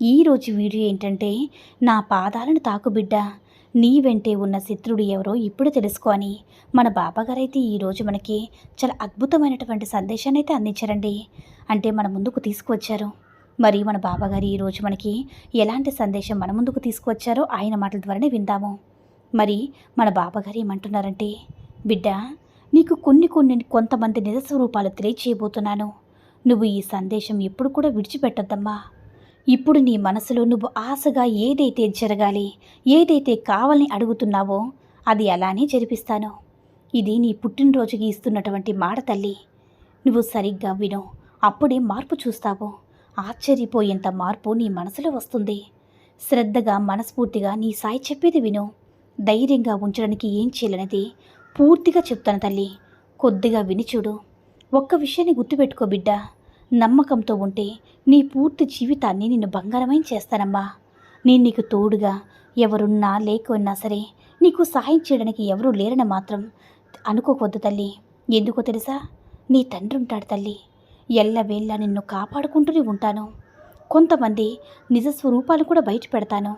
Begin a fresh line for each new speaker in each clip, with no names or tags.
ఈరోజు వీడియో ఏంటంటే నా పాదాలను తాకు బిడ్డ. నీ వెంటే ఉన్న శత్రుడు ఎవరో ఇప్పుడు తెలుసుకో అని. మన బాబాగారైతే ఈరోజు మనకి చాలా అద్భుతమైనటువంటి సందేశాన్ని అయితే అందించారండి. అంటే మన ముందుకు తీసుకువచ్చారు. మరి మన బాబాగారు ఈరోజు మనకి ఎలాంటి సందేశం మన ముందుకు తీసుకువచ్చారో ఆయన మాటల ద్వారానే విందాము. మరి మన బాబాగారు ఏమంటున్నారంటే బిడ్డ నీకు కొన్ని కొన్ని కొంతమంది నిజస్వరూపాలు తెలియచేయబోతున్నాను. నువ్వు ఈ సందేశం ఎప్పుడు కూడా విడిచిపెట్టద్దమ్మా. ఇప్పుడు నీ మనసులో నువ్వు ఆశగా ఏదైతే జరగాలి ఏదైతే కావాలని అడుగుతున్నావో అది అలానే జరిపిస్తాను. ఇది నీ పుట్టినరోజుకి ఇస్తున్నటువంటి మాట తల్లి. నువ్వు సరిగ్గా విను అప్పుడే మార్పు చూస్తావు. ఆశ్చర్యపోయేంత మార్పు నీ మనసులో వస్తుంది. శ్రద్ధగా మనస్ఫూర్తిగా నీ సాయి చెప్పేది విను. ధైర్యంగా ఉంచడానికి ఏం చేయాలనేది పూర్తిగా చెప్తాను తల్లి. కొద్దిగా విని చూడు. ఒక్క విషయాన్ని గుర్తుపెట్టుకో బిడ్డా. నమ్మకంతో ఉంటే నీ పూర్తి జీవితాన్ని నిన్ను బంగారమైన చేస్తానమ్మా. నేను నీకు తోడుగా ఎవరున్నా లేకున్నా సరే నీకు సహాయం చేయడానికి ఎవరూ లేరని మాత్రం అనుకోకొద్దు తల్లి. ఎందుకో తెలుసా? నీ తండ్రి ఉంటాడు తల్లి. ఎల్లవేళ్ళ నిన్ను కాపాడుకుంటూనే ఉంటాను. కొంతమంది నిజ స్వరూపాలు కూడా బయట పెడతాను.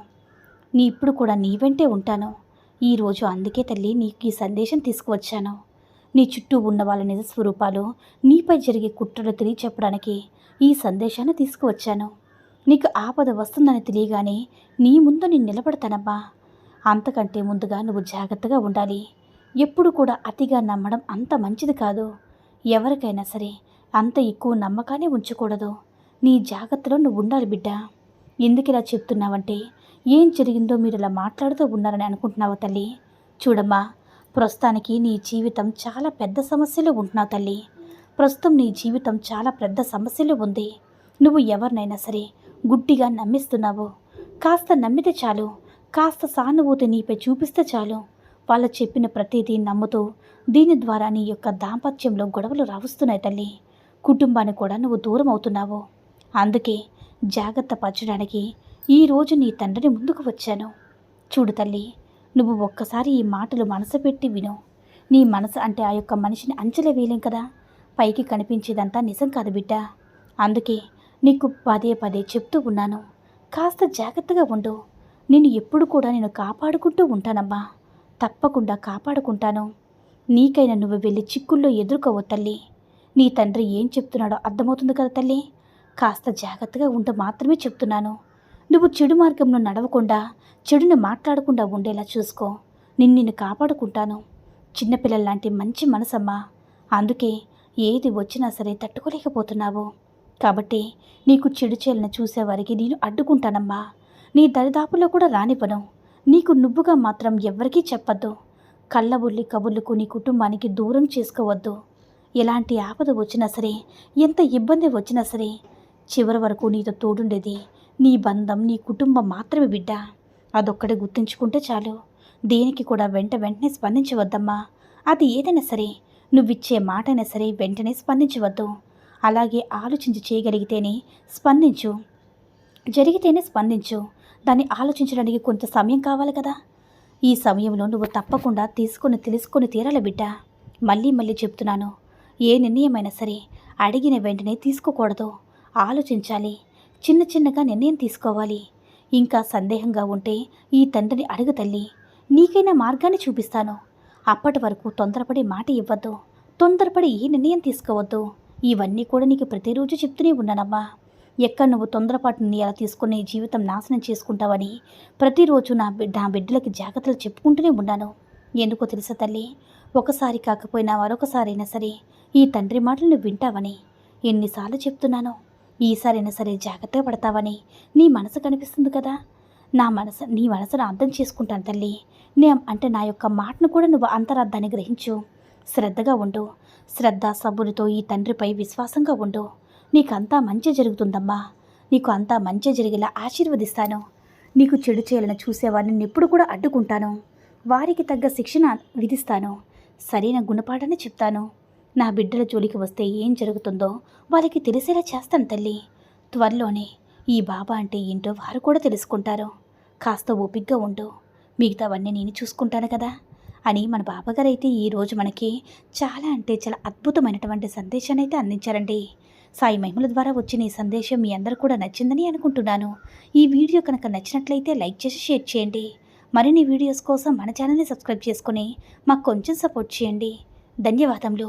నీ ఇప్పుడు కూడా నీ వెంటే ఉంటాను. ఈరోజు అందుకే తల్లి నీకు ఈ సందేశం తీసుకువచ్చాను. నీ చుట్టూ ఉన్న వాళ్ళ నిజ స్వరూపాలు నీపై జరిగే కుట్రలు తెలియచెప్పడానికి ఈ సందేశాన్ని తీసుకువచ్చాను. నీకు ఆపద వస్తుందని తెలియగానే నీ ముందు నేను నిలబడతానమ్మా అంతకంటే ముందుగా నువ్వు జాగ్రత్తగా ఉండాలి. ఎప్పుడు కూడా అతిగా నమ్మడం అంత మంచిది కాదు. ఎవరికైనా సరే అంత ఎక్కువ నమ్మకాన్ని ఉంచకూడదు. నీ జాగ్రత్తలో నువ్వు ఉండాలి బిడ్డ. ఎందుకు ఇలా చెప్తున్నావంటే ఏం జరిగిందో మీరు ఇలా మాట్లాడుతూ ఉన్నారని అనుకుంటున్నావా తల్లి? చూడమ్మా ప్రస్తుతానికి నీ జీవితం చాలా పెద్ద సమస్యలో ఉంటున్నావు తల్లి. ప్రస్తుతం నీ జీవితం చాలా పెద్ద సమస్యలో ఉంది. నువ్వు ఎవరినైనా సరే గుడ్డిగా నమ్మిస్తున్నావు. కాస్త నమ్మితే చాలు. కాస్త సానుభూతి నీపై చూపిస్తే చాలు. వాళ్ళు చెప్పిన ప్రతిదీ నమ్ముతూ దీని ద్వారా నీ యొక్క దాంపత్యంలో గొడవలు రావుస్తున్నాయి తల్లి. కుటుంబాన్ని కూడా నువ్వు దూరం అవుతున్నావు. అందుకే జాగ్రత్త పరచడానికి ఈరోజు నీ తండ్రిని ముందుకు వచ్చాను. చూడు తల్లి నువ్వు ఒక్కసారి ఈ మాటలు మనసు పెట్టి విను. నీ మనసు అంటే ఆ యొక్క మనిషిని అంచలే వేయలేం కదా? పైకి కనిపించేదంతా నిజం కాదు బిడ్డ. అందుకే నీకు పదే పదే చెప్తూ ఉన్నాను. కాస్త జాగ్రత్తగా ఉండు. నేను ఎప్పుడు కూడా నేను కాపాడుకుంటూ ఉంటానమ్మా. తప్పకుండా కాపాడుకుంటాను. నీకైనా నువ్వు వెళ్ళి చిక్కుల్లో ఎదుర్కోవో తల్లి. నీ తండ్రి ఏం చెప్తున్నాడో అర్థమవుతుంది కదా తల్లి? కాస్త జాగ్రత్తగా ఉంటూ మాత్రమే చెప్తున్నాను. నువ్వు చెడు మార్గంలో నడవకుండా చెడుని మాట్లాడకుండా ఉండేలా చూసుకో. నిన్ను నిన్ను కాపాడుకుంటాను. చిన్నపిల్లల్లాంటి మంచి మనసమ్మా. అందుకే ఏది వచ్చినా సరే తట్టుకోలేకపోతున్నావు. కాబట్టి నీకు చెడు చేయాలని చూసేవారికి నేను అడ్డుకుంటానమ్మా. నీ దరిదాపులో కూడా రానివ్వను. నీకు నువ్వుగా మాత్రం ఎవ్వరికీ చెప్పొద్దు. కళ్ళబుల్లి కబుర్లకు నీ కుటుంబానికి దూరం చేసుకోవద్దు. ఎలాంటి ఆపద వచ్చినా సరే ఎంత ఇబ్బంది వచ్చినా సరే చివరి వరకు నీతో తోడుండేది నీ బంధం నీ కుటుంబం మాత్రమే బిడ్డ. అదొక్కడే గుర్తుంచుకుంటే చాలు. దేనికి కూడా వెంట వెంటనే స్పందించవద్దమ్మా. అది ఏదైనా సరే నువ్విచ్చే మాటైనా సరే వెంటనే స్పందించవద్దు. అలాగే ఆలోచించి చేయగలిగితేనే స్పందించు. జరిగితేనే స్పందించు. దాన్ని ఆలోచించడానికి కొంత సమయం కావాలి కదా. ఈ సమయంలో నువ్వు తప్పకుండా తీసుకొని తెలుసుకొని తీరాలి బిడ్డ. మళ్ళీ మళ్ళీ చెప్తున్నాను. ఏ నిర్ణయమైనా సరే అడిగిన వెంటనే తీసుకోకూడదు. ఆలోచించాలి. చిన్న చిన్నగా నిర్ణయం తీసుకోవాలి. ఇంకా సందేహంగా ఉంటే ఈ తండ్రిని అడుగు తల్లి నీకైనా మార్గాన్ని చూపిస్తాను. అప్పటి వరకు తొందరపడి మాట ఇవ్వద్దు. తొందరపడి ఏ నిర్ణయం తీసుకోవద్దు. ఇవన్నీ కూడా నీకు ప్రతిరోజు చెప్తూనే ఉన్నానమ్మా. ఎక్కడ నువ్వు తొందరపాటు ఎలా తీసుకుని జీవితం నాశనం చేసుకుంటావని ప్రతిరోజు నా బిడ్డ నా బిడ్డలకి జాగ్రత్తలు చెప్పుకుంటూనే ఉన్నాను. ఎందుకో తెలుసా తల్లి? ఒకసారి కాకపోయినా మరొకసారైనా సరే ఈ తండ్రి మాటలు నువ్వు వింటావని ఎన్నిసార్లు చెప్తున్నానో. ఈసారైనా సరే జాగ్రత్తగా పడతావని నీ మనసు కనిపిస్తుంది కదా. నా మనసు నీ మనసును అర్థం చేసుకుంటాను తల్లి. నే అంటే నా యొక్క మాటను కూడా నువ్వు అంతరార్థాన్ని గ్రహించు. శ్రద్ధగా ఉండు. శ్రద్ధ సబ్బులతో ఈ తండ్రిపై విశ్వాసంగా ఉండు. నీకంతా మంచి జరుగుతుందమ్మా. నీకు అంతా మంచి జరిగేలా ఆశీర్వదిస్తాను. నీకు చెడు చేయాలని చూసేవాడిని ఎప్పుడు కూడా అడ్డుకుంటాను. వారికి తగ్గ శిక్షణ విధిస్తాను. సరైన గుణపాఠాన్ని చెప్తాను. నా బిడ్డల జోలికి వస్తే ఏం జరుగుతుందో వాళ్ళకి తెలిసేలా చేస్తాను తల్లి. త్వరలోనే ఈ బాబా అంటే ఏంటో వారు కూడా తెలుసుకుంటారు. కాస్త ఓపిగ్గా ఉండు. మిగతావన్నీ నేను చూసుకుంటాను కదా అని మన బాబాగారు అయితే ఈరోజు మనకి చాలా అంటే చాలా అద్భుతమైనటువంటి సందేశాన్ని అయితే అందించారండి. సాయి మహిమల ద్వారా వచ్చిన ఈ సందేశం మీ అందరూ కూడా నచ్చిందని అనుకుంటున్నాను. ఈ వీడియో కనుక నచ్చినట్లయితే లైక్ చేసి షేర్ చేయండి. మరిన్ని వీడియోస్ కోసం మన ఛానల్ని సబ్స్క్రైబ్ చేసుకుని మాకు కొంచెం సపోర్ట్ చేయండి. ధన్యవాదములు.